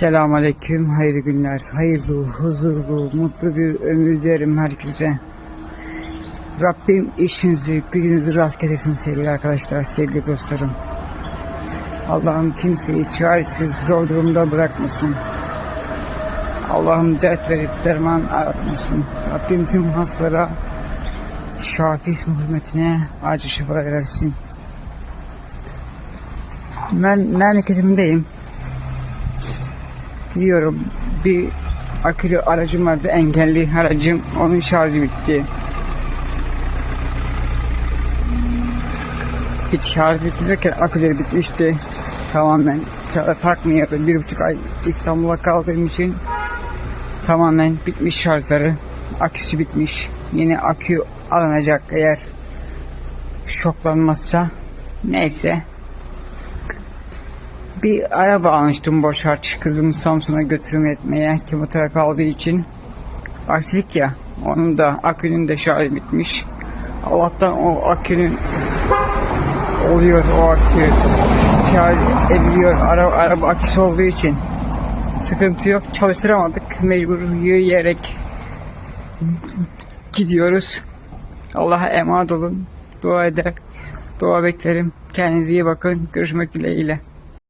Selamun Aleyküm, hayırlı günler, hayırlı, huzurlu, mutlu bir ömür dilerim herkese. Rabbim işinizi, gücünüzü rast getirsin sevgili arkadaşlar, sevgili dostlarım. Allah'ım kimseyi çaresiz, zor durumda bırakmasın. Allah'ım dert verip derman aratmasın. Rabbim tüm hastalara şafi ismi hürmetine acil şifalar versin. Ben memleketimdeyim. Gidiyorum. Bir akülü aracım vardı. Engelli aracım. Onun şarjı bitti. Hiç şarj bitti derken aküleri bitmişti. Tamamen ta- takmıyordu. Bir buçuk ay İstanbul'a kaldığım için tamamen bitmiş şarjları. Aküsü bitmiş. Yeni akü alınacak eğer şoklanmazsa. Neyse. Bir araba almıştım boş harç kızımı Samsun'a götürüm etmeye kemoterapi aldığı için. Aksilik ya onun da akünün de şarjı bitmiş. Allah'tan o akünün oluyor o akü şarj ediliyor araba, araba aküsü olduğu için sıkıntı yok çalıştıramadık mecbur yürüyerek gidiyoruz. Allah'a emanet olun dua eder dua beklerim kendinize iyi bakın görüşmek dileğiyle.